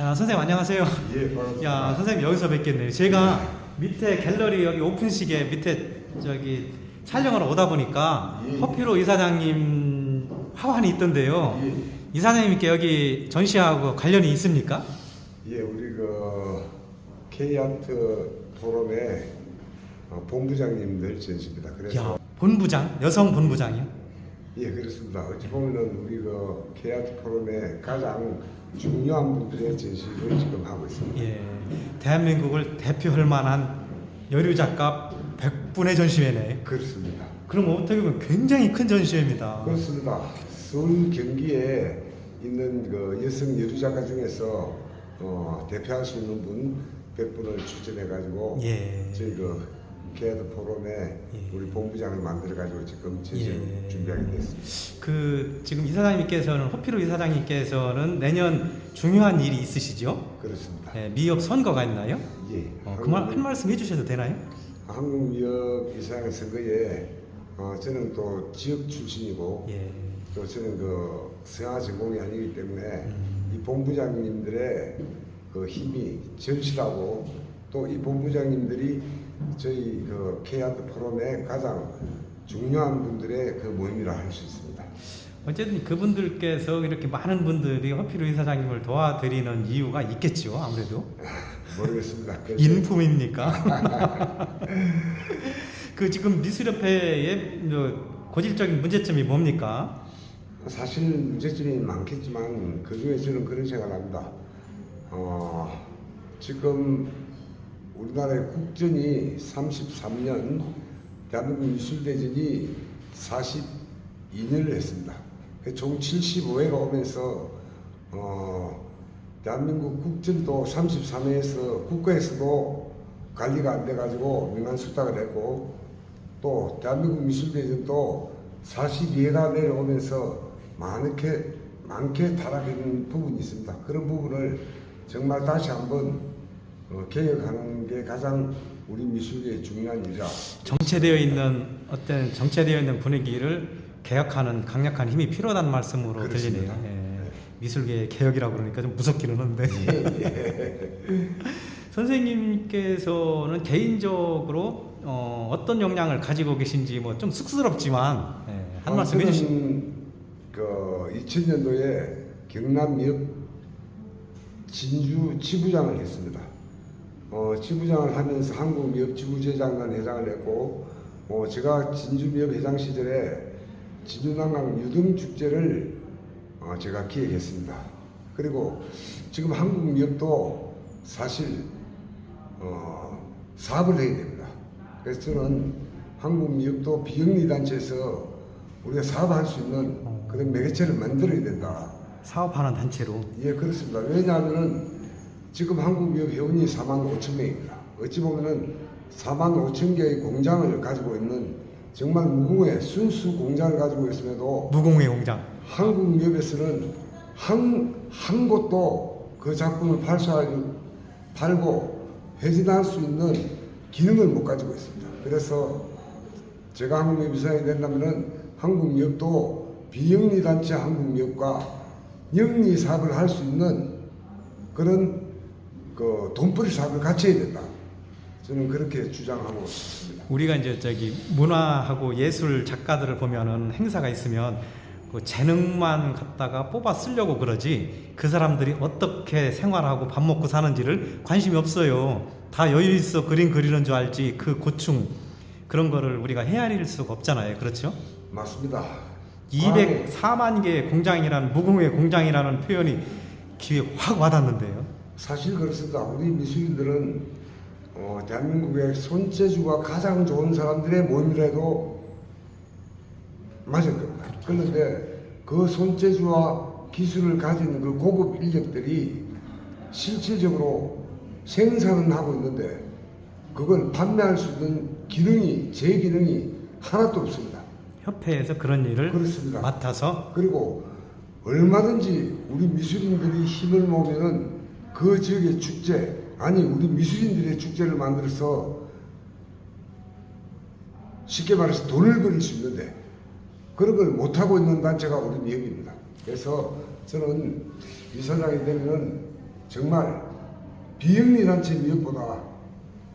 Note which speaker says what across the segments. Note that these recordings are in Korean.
Speaker 1: 야, 선생님 안녕하세요.
Speaker 2: 예, 반갑습니다.
Speaker 1: 야, 선생님 여기서 뵙겠네요. 제가 밑에 갤러리 여기 오픈식에 밑에 저기 촬영을 오다 보니까
Speaker 2: 예.
Speaker 1: 허피로 이사장님 화환이 있던데요.
Speaker 2: 예.
Speaker 1: 이사장님께 여기 전시하고 관련이 있습니까?
Speaker 2: 예, 우리 그 K아트 포럼의 어, 본부장님들 전시입니다. 그래서
Speaker 1: 야, 본부장, 여성 본부장이요?
Speaker 2: 예, 그렇습니다. 어찌 보면은 우리 그 K아트 포럼의 가장 중요한 분들의 전시를 지금 하고 있습니다.
Speaker 1: 예. 대한민국을 대표할 만한 여류 작가 100분의 전시회네.
Speaker 2: 그렇습니다.
Speaker 1: 그럼 어떻게 보면 굉장히 큰 전시회입니다.
Speaker 2: 그렇습니다. 서울 경기에 있는 그 여성 여류 작가 중에서 어, 대표할 수 있는 분 100분을 추천해 가지고
Speaker 1: 예.
Speaker 2: 저희 그 케아드 포럼에
Speaker 1: 예.
Speaker 2: 우리 본부장을 만들어 가지고 지금 전시를
Speaker 1: 예.
Speaker 2: 준비하게 됐습니다.
Speaker 1: 그 지금 이사장님께서는 허피로 이사장님께서는 내년 중요한 일이 있으시죠?
Speaker 2: 그렇습니다.
Speaker 1: 예, 미협 선거가 있나요?
Speaker 2: 예.
Speaker 1: 어, 그말 한 말씀 해주셔도 되나요?
Speaker 2: 한국미역 이사장 선거에 어, 저는 또 지역 출신이고
Speaker 1: 예.
Speaker 2: 또 저는 그 서양화 전공이 아니기 때문에
Speaker 1: 음.
Speaker 2: 이 본부장님들의 그 힘이 절실하고 또 이 본부장님들이 저희 그 케이아트 포럼의 가장 중요한 분들의 그 모임이라 할 수 있습니다.
Speaker 1: 어쨌든 그분들께서 이렇게 많은 분들이 허피로 이사장님을 도와드리는 이유가 있겠죠, 아무래도
Speaker 2: 모르겠습니다.
Speaker 1: 인품입니까? 그 지금 미술협회의 뭐 고질적인 문제점이 뭡니까?
Speaker 2: 사실 문제점이 많겠지만 그 중에 저는 그런 생각합니다. 어, 지금 우리나라의 국전이 33년, 대한민국 미술대전이 42년을 했습니다. 총 75회가 오면서 어, 대한민국 국전도 33회에서 국가에서도 관리가 안 돼가지고 명한 수탁을 했고 또 대한민국 미술대전도 42회가 내려오면서 많게 많게 타락한 부분이 있습니다. 그런 부분을 정말 다시 한번 어, 개혁하는 게 가장 우리 미술계의 중요한 일이라
Speaker 1: 정체되어 있는 어떤 정체되어 있는 분위기를 개혁하는 강력한 힘이 필요하다는 말씀으로
Speaker 2: 그렇습니다.
Speaker 1: 들리네요. 예. 미술계 개혁이라고 그러니까 좀 무섭기는 한데
Speaker 2: 예,
Speaker 1: 선생님께서는 개인적으로 어, 떤 역량을 가지고 계신지 뭐 좀 쑥스럽지만 예, 한
Speaker 2: 어,
Speaker 1: 말씀.
Speaker 2: 저는 그 2000년도에 경남 미역 진주 지부장을 했습니다. 어, 지부장을 하면서 한국 미역 지부제장단 회장을 했고, 어, 제가 진주 미역 회장 시절에 진주난강 유등 축제를 어, 제가 기획했습니다. 그리고 지금 한국 미역도 사실 어, 사업을 해야 됩니다. 그래서 저는 한국 미역도 비영리 단체에서 우리가 사업할 수 있는 그런 매개체를 만들어야 된다.
Speaker 1: 사업하는 단체로
Speaker 2: 예, 그렇습니다. 왜냐하면은 지금 한국 미역 회원이 4만 5천 명입니다. 어찌 보면은 4만 5천 개의 공장을 가지고 있는 정말 무궁의 순수 공장을 가지고 있음에도
Speaker 1: 무공의 공장.
Speaker 2: 한국 미역에서는 한, 한 곳도 그 작품을 팔수할, 팔고 회진할 수 있는 기능을 못 가지고 있습니다. 그래서 제가 한국미역 비상이 된다면은 한국미역도 비영리 단체 한국미역과 영리 사업을 할 수 있는 그런 그 돈벌이 사업을 같이 해야 된다. 저는 그렇게 주장하고 있습니다.
Speaker 1: 우리가 이제 저기 문화하고 예술 작가들을 보면은 행사가 있으면 그 재능만 갖다가 뽑아 쓰려고 그러지 그 사람들이 어떻게 생활하고 밥 먹고 사는지를 관심이 없어요. 다 여유 있어 그림 그리는 줄 알지 그 고충 그런 거를 우리가 헤아릴 수가 없잖아요. 그렇죠?
Speaker 2: 맞습니다.
Speaker 1: 204만 개의 공장이라는 무공의 공장이라는 표현이 귀에 확 와닿는데요.
Speaker 2: 사실 그렇습니다. 우리 미술인들은 어, 대한민국의 손재주가 가장 좋은 사람들의 모임이라도 맞을 겁니다. 그런데 그 손재주와 기술을 가진 그 고급 인력들이 실질적으로 생산은 하고 있는데 그걸 판매할 수 있는 기능이 제 기능이 하나도 없습니다.
Speaker 1: 협회에서 그런 일을
Speaker 2: 그렇습니다.
Speaker 1: 맡아서
Speaker 2: 그리고 얼마든지 우리 미술인들이 힘을 모으면은 그 지역의 축제 아니 우리 미술인들의 축제를 만들어서 쉽게 말해서 돈을 벌일 수 있는데 그런 걸 못하고 있는 단체가 우리 미역입니다. 그래서 저는 이사장이 되면은 정말 비영리 단체 미역보다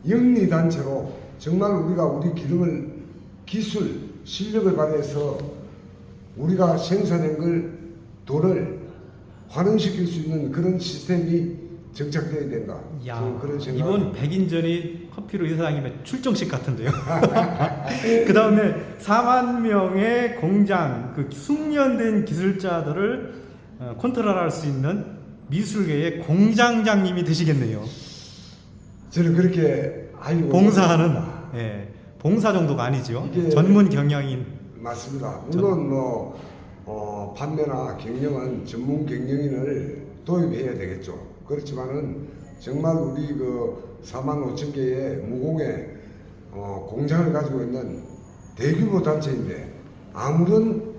Speaker 2: 영리 단체로 정말 우리가 우리 기능을 기술 실력을 발휘해서 우리가 생산한 걸 돈을 환원시킬 수 있는 그런 시스템이 정착되어야 된다.
Speaker 1: 야,
Speaker 2: 그런 생각.
Speaker 1: 이번 백인전이 커피로 이사장님의 출정식 같은데요. 그 다음에 4만 명의 공장, 그 숙련된 기술자들을 어, 컨트롤할 수 있는 미술계의 공장장님이 되시겠네요.
Speaker 2: 저는 그렇게 알고
Speaker 1: 봉사하는. 예, 봉사 정도가 아니죠. 전문 경영인.
Speaker 2: 맞습니다. 물론 뭐 어, 판매나 경영은 전문 경영인을 도입해야 되겠죠. 그렇지만은 정말 우리 그 4만 5천 개의 무공의 어, 공장을 가지고 있는 대규모 단체인데 아무런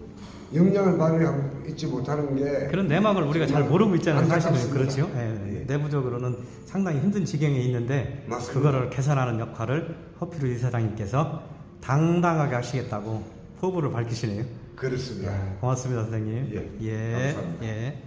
Speaker 2: 역량을 발휘하고 있지 못하는 게
Speaker 1: 그런 내막을 우리가 잘 모르고 있잖아요. 사실은. 그렇죠. 예,
Speaker 2: 예.
Speaker 1: 내부적으로는 상당히 힘든 지경에 있는데
Speaker 2: 맞습니다.
Speaker 1: 그거를 개선하는 역할을 허피루 이사장님께서 당당하게 하시겠다고 포부를 밝히시네요.
Speaker 2: 그렇습니다.
Speaker 1: 고맙습니다, 선생님.
Speaker 2: 예,
Speaker 1: 예.
Speaker 2: 감사합니다.
Speaker 1: 예.